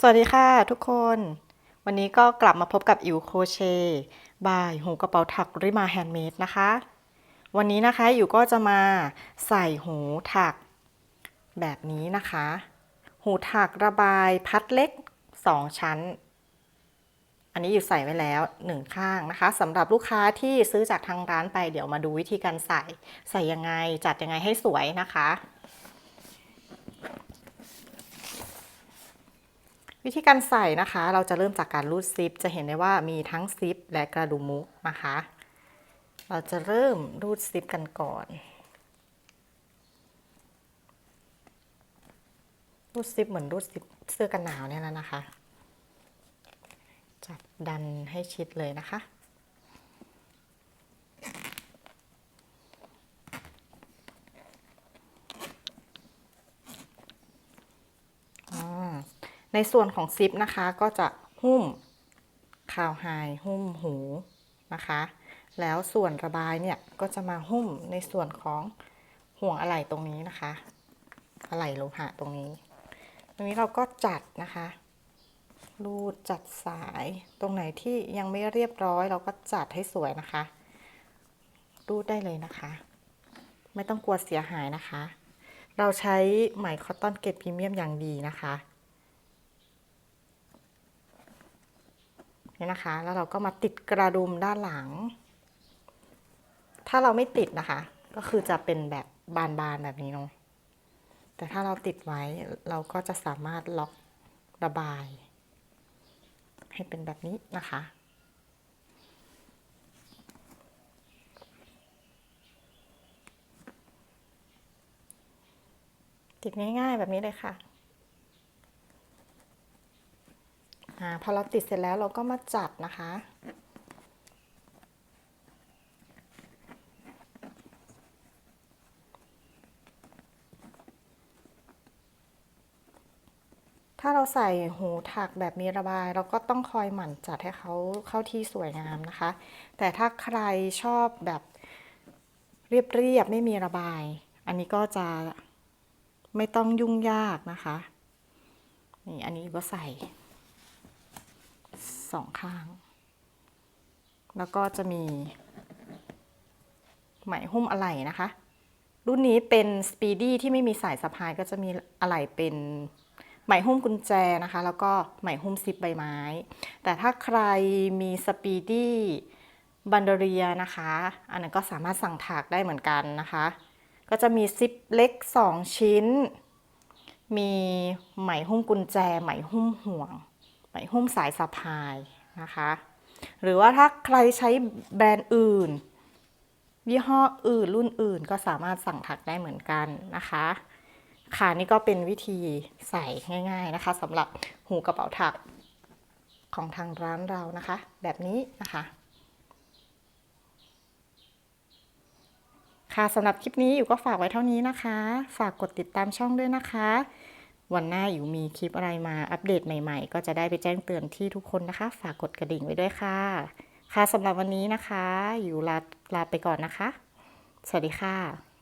สวัสดีค่ะทุกคน วันนี้ก็กลับมาพบกับอิวโครเชต์บายหูกระเป๋าถักริมาแฮนด์เมดนะคะ วันนี้นะคะอิวก็จะมาใส่หูถักแบบนี้นะคะ หูถักระบายพัดเล็ก 2 ชั้น อันนี้อยู่ใส่ไว้แล้ว 1 ข้างนะคะสำหรับลูกค้าที่ซื้อจากทางร้านไปเดี๋ยวมาดูวิธีการใส่ใส่ยังไงจัดยังไงให้สวยนะคะ วิธีการใส่นะคะ เราจะเริ่มจากการรูดซิป จะเห็นได้ว่ามีทั้งซิปและกระดุมมุกนะคะ เราจะเริ่มรูดซิปกันก่อน รูดซิปเหมือนรูดซิปเสื้อกันหนาวเนี่ยแล้วนะคะ จับดันให้ชิดเลยนะคะ ในส่วนของซิปนะคะก็จะหุ้มคาวไฮหุ้มหูนะคะ แล้วส่วนระบายเนี่ยก็จะมาหุ้มในส่วนของห่วงอะไหล่ตรงนี้นะคะ อะไหล่โลหะตรงนี้ ตรงนี้เราก็จัดนะคะรูดจัดสายตรงไหนที่ยังไม่เรียบร้อย เราก็จัดให้สวยนะคะ รูดได้เลยนะคะ ไม่ต้องกลัวเสียหายนะคะ เราใช้ไหมคอตตอนเกรดพรีเมียมอย่างดีนะคะ นี่นะคะ แล้วเราก็มาติดกระดุมด้านหลัง ถ้าเราไม่ติดนะคะ ก็คือจะเป็นแบบบานๆแบบนี้เนาะแต่ถ้าเราติดไว้เราก็จะสามารถล็อกระบาย ให้เป็นแบบนี้นะคะ ติดง่ายๆแบบนี้เลยค่ะ อพอเราติดเสร็จแล้วเราก็มาจับนะคะ ถ้าเราใส่หูถักแบบมีระบาย เราก็ต้องคอยหมั่นจัดให้เขาเข้าที่สวยงามนะคะ แต่ถ้าใครชอบแบบเรียบๆไม่มีระบาย อันนี้ก็จะไม่ต้องยุ่งยากนะคะ นี่อันนี้ก็ใส่ สองข้าง แล้วก็จะมีไหมหุ้มอะไหล่นะคะ รุ่นนี้เป็นสปีดี้ที่ไม่มีสายสะพายก็จะมีอะไหล่เป็นไหมหุ้มกุญแจนะคะ แล้วก็ไหมหุ้มซิปใบไม้ แต่ถ้าใครมีสปีดี้บันเดเรียนะคะ อันนั้นก็สามารถสั่งถักได้เหมือนกันนะคะ ก็จะมีซิปเล็ก 2 ชิ้น มีไหมหุ้มกุญแจ ไหมหุ้มห่วง ไหมหุ้มสายสะพายนะคะ หรือว่าถ้าใครใช้แบรนด์อื่น ยี่ห้ออื่นรุ่นอื่นก็สามารถสั่งถักได้เหมือนกันนะคะค่ะนี่ก็เป็นวิธีใส่ง่าย ๆนะคะสำหรับหูกระเป๋าถักของทางร้านเรานะคะ แบบนี้นะคะค่ะสำหรับคลิปนี้อยู่ก็ฝากไว้เท่านี้นะคะ ฝากกดติดตามช่องด้วยนะคะ วันหน้าอยู่มีคลิปอะไรมาอัปเดตใหม่ๆ ก็จะได้ไปแจ้งเตือนที่ทุกคนนะคะ ฝากกดกระดิ่งไว้ด้วยค่ะ ค่ะสำหรับวันนี้นะคะ อยู่ลาลาไปก่อนนะคะ สวัสดีค่ะ